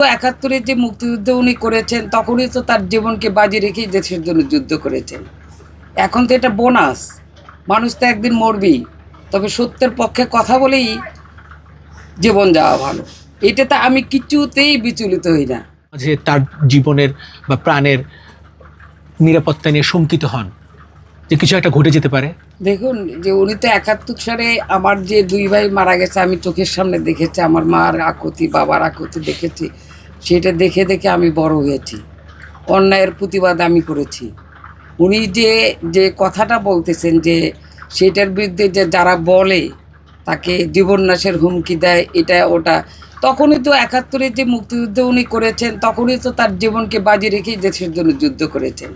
তো একাত্তরে যে মুক্তিযুদ্ধ উনি করেছেন তখনই তো তার জীবনকে বাজি রেখেই দেশের জন্য যুদ্ধ করেছেন। এখন তো এটা বোনাস। মানুষ তো একদিন মরবেই। তবে সত্যের পক্ষে কথা বলেই জীবন যাওয়া ভালো। এটাতে আমি কিছুতেই বিচলিত হই না। যে তার জীবনের বা প্রাণের নিরাপত্তা নিয়ে শঙ্কিত হন। যে কিছু একটা ঘটে যেতে পারে। দেখুন যে উনি তো একাত্তর সালে আমার যে দুই ভাই মারা গেছে আমি চোখের সামনে দেখেছি আমার মার আকুতি বাবার আকুতি দেখেছি। সেটা দেখে দেখে আমি বড় হয়েছি। অন্যায়ের প্রতিবাদ আমি করেছি। উনি যে যে কথাটা বলতেছেন যে, সেটার বিরুদ্ধে যে যারা বলে, তাকে জীবন্যাসের হুমকি দেয়, এটা, ওটা, তখনই তো একাত্তরে যে মুক্তিযুদ্ধ উনি করেছেন, তখনই তো তার জীবনকে বাজি রেখেই দেশের জন্য যুদ্ধ করেছেন।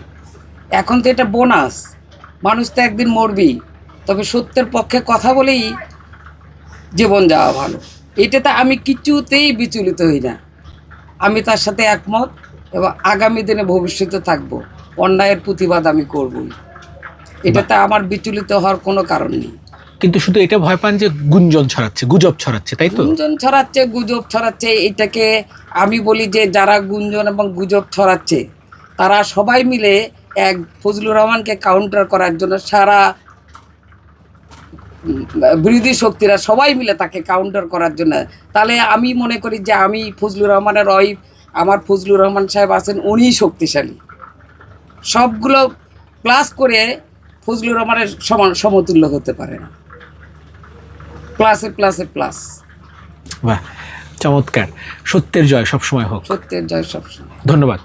এখন তো এটা বোনাস। মানুষ তো একদিন মরবেই। তবে সত্যের পক্ষে কথা বলেই জীবন যাওয়া ভালো। এটাতে আমি কিছুতেই বিচলিত হই না। আমি তার সাথে একমত এবং আগামী দিনে ভবিষ্যতে থাকব। অন্যায়ের প্রতিবাদ আমি করবই। এটাতে আমার বিচলিত হওয়ার কোনো কারণ নেই। কিন্তু শুধু এটা ভয় পান যে গুঞ্জন ছড়াচ্ছে গুজব ছড়াচ্ছে তাই তো? গুঞ্জন ছড়াচ্ছে গুজব ছড়াচ্ছে এটাকে আমি বলি যে যারা গুঞ্জন এবং গুজব ছড়াচ্ছে তারা সবাই মিলে এক ফজলুর রহমানকে কাউন্টার করার জন্য সারা বিরোধী শক্তিরা সবাই মিলে তাকে কাউন্টার করার জন্য। তাহলে আমি মনে করি যে আমি ফজলুর রহমানের ওয়াইফ আমার ফজলুর রহমান সাহেব আছেন উনিই শক্তিশালী। সবগুলো প্লাস করে ফজলুর রহমানের সমান সমতুল্য হতে পারে না। প্লাসে প্লাসে প্লাস বাহ চমৎকার। সত্যের জয় সবসময় হোক। সত্যের জয় সবসময়। ধন্যবাদ।